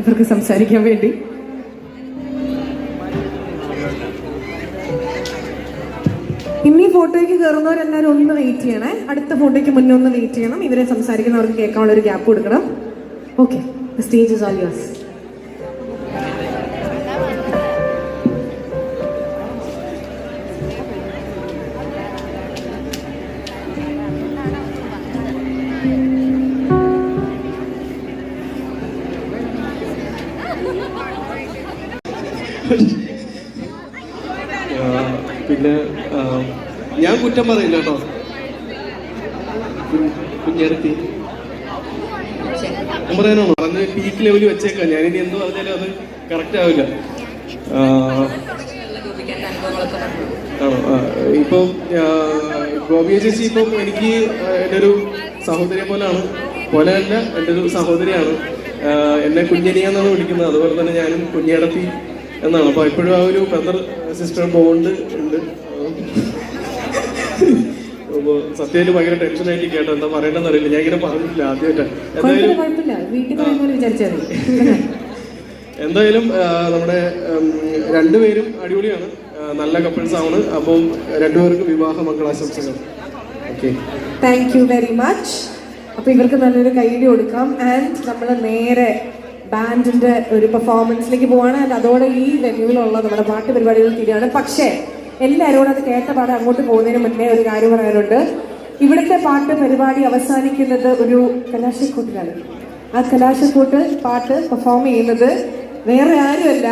ഇവർക്ക് സംസാരിക്കാൻ വേണ്ടി. ഇനി ഫോട്ടോയ്ക്ക് കയറുന്നവരെല്ലാവരും ഒന്ന് വെയിറ്റ് ചെയ്യണേ. അടുത്ത ഫോട്ടോയ്ക്ക് മുന്നേ ഒന്ന് വെയിറ്റ് ചെയ്യണം. ഇവരെ സംസാരിക്കുന്നവർക്ക് കേൾക്കാനുള്ള ഒരു ഗ്യാപ്പ് കൊടുക്കണം. Okay stage is all yours പിന്നെ ഞാൻ കുറ്റം പറയില്ല കേട്ടോ. കു- കുഞ്ഞിടത്തി ഞാൻ പറയാനാണോ? അന്ന് പീക്ക് ലെവലിൽ വെച്ചേക്കാം. ഞാനിനി എന്ത് പറഞ്ഞാലും അത് കറക്റ്റ് ആവില്ല. ഇപ്പം ഗോപി ചേച്ചി ഇപ്പം എനിക്ക് എന്റെ ഒരു സഹോദരിയെ പോലെയാണ് പോലെയല്ല എന്റെ ഒരു സഹോദരിയാണ് എന്നെ കുഞ്ഞനിയെന്നാണ് വിളിക്കുന്നത്. അതുപോലെ തന്നെ ഞാനും കുഞ്ഞിടത്തി എന്നാണ്. അപ്പൊ ഇപ്പോഴും ആ ഒരു ബ്രദർ സിസ്റ്റർ ബോണ്ട് ഉണ്ട്. അപ്പോൾ സത്യത്തിൽ ഭയങ്കര ടെൻഷനായിട്ട് കേട്ടോ. എന്താ പറയണ്ടെന്ന് അറിയില്ല. ഞാൻ ഇങ്ങനെ പറഞ്ഞില്ല ആദ്യമായിട്ട് കുഴപ്പമില്ല എന്തായാലും എന്തായാലും നമ്മുടെ രണ്ടുപേരും അടിപൊളിയാണ്. നല്ല കപ്പിൾസ് ആണ്. അപ്പം രണ്ടുപേർക്കും വിവാഹ മംഗളാശംസകൾ. Okay thank you very much അപ്പൊ ഇവർക്ക് നല്ലൊരു കൈഡി കൊടുക്കാം. ആൻഡ് നമ്മൾ നേരെ ബാൻഡിന്റെ ഒരു പെർഫോമൻസിലേക്ക് പോവാണ്. ആൻഡ് അതോടെ ഈ വെന്യൂവിലുള്ള നമ്മുടെ പാട്ട് പരിപാടികൾ തീരുകയാണ്. പക്ഷേ എല്ലാവരോടും അത് കേട്ട പാടെ അങ്ങോട്ട് പോകുന്നതിന് മുന്നേ ഒരു കാര്യം പറയാനുണ്ട്. ഇവിടുത്തെ പാട്ട് പരിപാടി അവസാനിക്കുന്നത് ഒരു കലാശക്കൂട്ടിലാണ്. ആ കലാശക്കൂട്ട് പാട്ട് പെർഫോം ചെയ്യുന്നത് വേറെ ആരുമല്ല.